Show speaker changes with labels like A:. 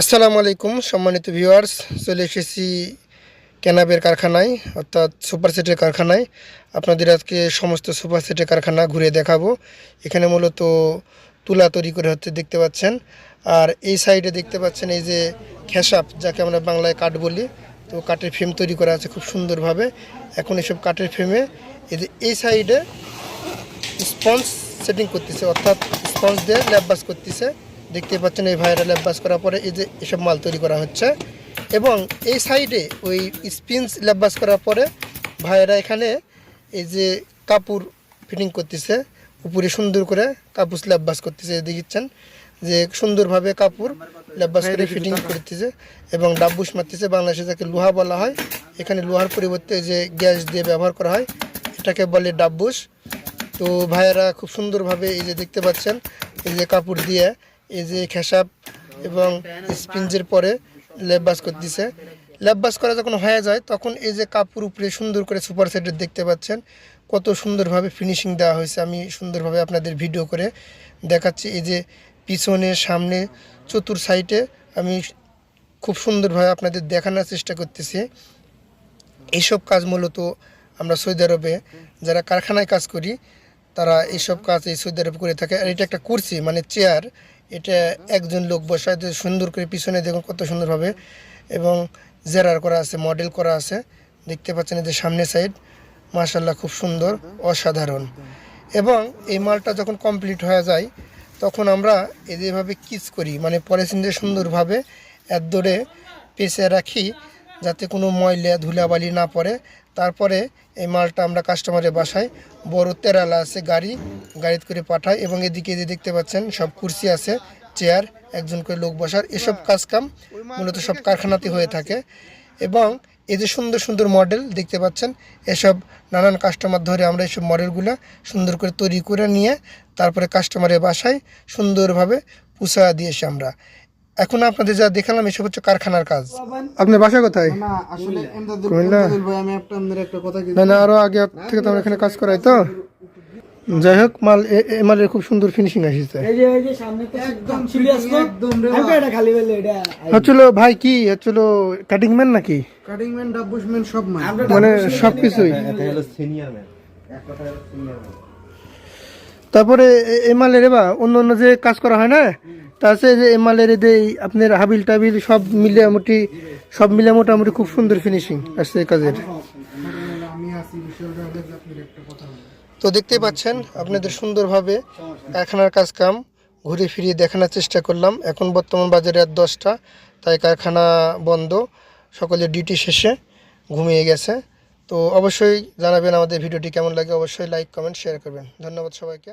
A: আসসালামু আলাইকুম, সম্মানিত ভিউয়ার্স, চলে এসেছি ক্যানাবের কারখানায়, অর্থাৎ সুপার সেটের কারখানায়। আপনাদের আজকে সমস্ত সুপার সেটের কারখানা ঘুরে দেখাবো। এখানে মূলত তুলা তৈরি করে হচ্ছে দেখতে পাচ্ছেন। আর এই সাইডে দেখতে পাচ্ছেন এই যে খেসাপ, যাকে আমরা বাংলায় কাঠ বলি। তো কাঠের ফ্রেম তৈরি করা আছে খুব সুন্দরভাবে। এখন এসব কাঠের ফ্রেমে এই যে এই সাইডে স্পঞ্জ সেটিং করতেছে, অর্থাৎ স্পঞ্জ দিয়ে ল্যাব বাস করতেছে। দেখতে পাচ্ছেন এই ভাইরা ল্যাবাস করার পরে এই যে এসব মাল তৈরি করা হচ্ছে। এবং এই সাইডে ওই স্পিন্স ল্যাব বাস করার পরে ভাইয়েরা এখানে এই যে কাপড় ফিটিং করতেছে, উপরে সুন্দর করে কাপড় ল্যাব বাস করতেছে দেখিচ্ছেন যে সুন্দরভাবে কাপড় ল্যাব বাস করে ফিটিং করতেছে এবং ডাব্বুস মারতেছে, বাংলাদেশে যাকে লোহা বলা হয়, এখানে লোহার পরিবর্তে যে গ্যাস দিয়ে ব্যবহার করা হয়, এটাকে বলে ডাব্বুস তো ভাইয়েরা খুব সুন্দরভাবে এই যে দেখতে পাচ্ছেন, এই যে কাপড় দিয়ে এই যে খেসাব এবং স্পিঞ্জের পরে ল্যাব বাস করতেছে ল্যাব বাস করা যখন হয়ে যায়, তখন এই যে কাপড় উপরে সুন্দর করে সুপার সেটের দেখতে পাচ্ছেন। কত সুন্দরভাবে ফিনিশিং দেওয়া হয়েছে। আমি সুন্দরভাবে আপনাদের ভিডিও করে দেখাচ্ছি। এই যে পিছনে, সামনে, চতুর সাইডে আমি খুব সুন্দরভাবে আপনাদের দেখানোর চেষ্টা করতেছি। এইসব কাজ মূলত আমরা সৌদি আরবে যারা কারখানায় কাজ করি, তারা এইসব কাজ এই সৌদি আরবে করে থাকে। আর এটা একটা কুর্সি মানে চেয়ার এটা একজন লোক বসায় তো সুন্দর করে পিছনে দেখুন কত সুন্দরভাবে এবং জেরার করা আছে, মডেল করা আছে। দেখতে পাচ্ছেন এদের সামনে সাইড মাশাল্লাহ খুব সুন্দর, অসাধারণ। এবং এই মালটা যখন কমপ্লিট হয়ে যায়, তখন আমরা এদেরভাবে কিস করি মানে পলিথিন সুন্দরভাবে এর দৌড়ে পেঁচে রাখি। যাতে কোনো ময়লা ধুলাবালি না পড়ে। তারপরে এই মালটা আমরা কাস্টমারের বাসায় বড় তেরালা আছে গাড়ি গাড়িতে করে পাঠাই এবং এদিকে যে দেখতে পাচ্ছেন সব কুর্সি আছে চেয়ার একজন করে লোক বসার। এসব কাজকাম মূলত সব কারখানাতে হয়ে থাকে। এবং এই যে সুন্দর সুন্দর মডেল দেখতে পাচ্ছেন এসব নানান কাস্টমার ধরে আমরা এসব মডেলগুলো সুন্দর করে তৈরি করে নিয়ে তারপরে কাস্টমারের বাসায় সুন্দরভাবে পুষা দিয়েছি আমরা। এখন আপনাদের যা দেখালাম এসব হচ্ছে কারখানার কাজ। আপনার বাসা কোথায়?
B: না আসলে এমদাদুল
A: কুমিল্লা?
B: এমদাদুল ভাই আমি একটা আপনাদের একটা কথা কি
A: না না আরও আগে থেকে তো আমরা এখানে কাজ করাই তো। যাই হোক মাল এ- মালের খুব সুন্দর ফিনিশিং আসছে।
C: এই যে এই যে সামনে তো
B: একদম
C: চিলি আসলো।
B: একদম রে
C: আমি এটা খালি বলে এটা
A: হচ্ছিল ভাই কি? হচ্ছিল কাটিং ম্যান নাকি?
B: কাটিং ম্যান ডাব্বুসম্যান সব মানে
A: সব কিছুই। তারপরে এ মালের এবার অন্য অন্য যে কাজ করা হয় না তা আছে যে এ মালের এদের আপনার হাবিল টাবিল সব মিলে মোটামুটি, সব মিলে মোটামুটি খুব সুন্দর ফিনিশিং আসছে কাজের। তো দেখতেই পাচ্ছেন, আপনাদের সুন্দরভাবে কারখানার কাজ কাম ঘুরে ফিরিয়ে দেখানোর চেষ্টা করলাম। এখন বর্তমান বাজারে আর দশটা, তাই কারখানা বন্ধ সকলে ডিউটি শেষে ঘুমিয়ে গেছে। তো অবশ্যই জানাবেন আমাদের ভিডিওটি কেমন লাগে, অবশ্যই লাইক কমেন্ট শেয়ার করবেন। ধন্যবাদ সবাইকে।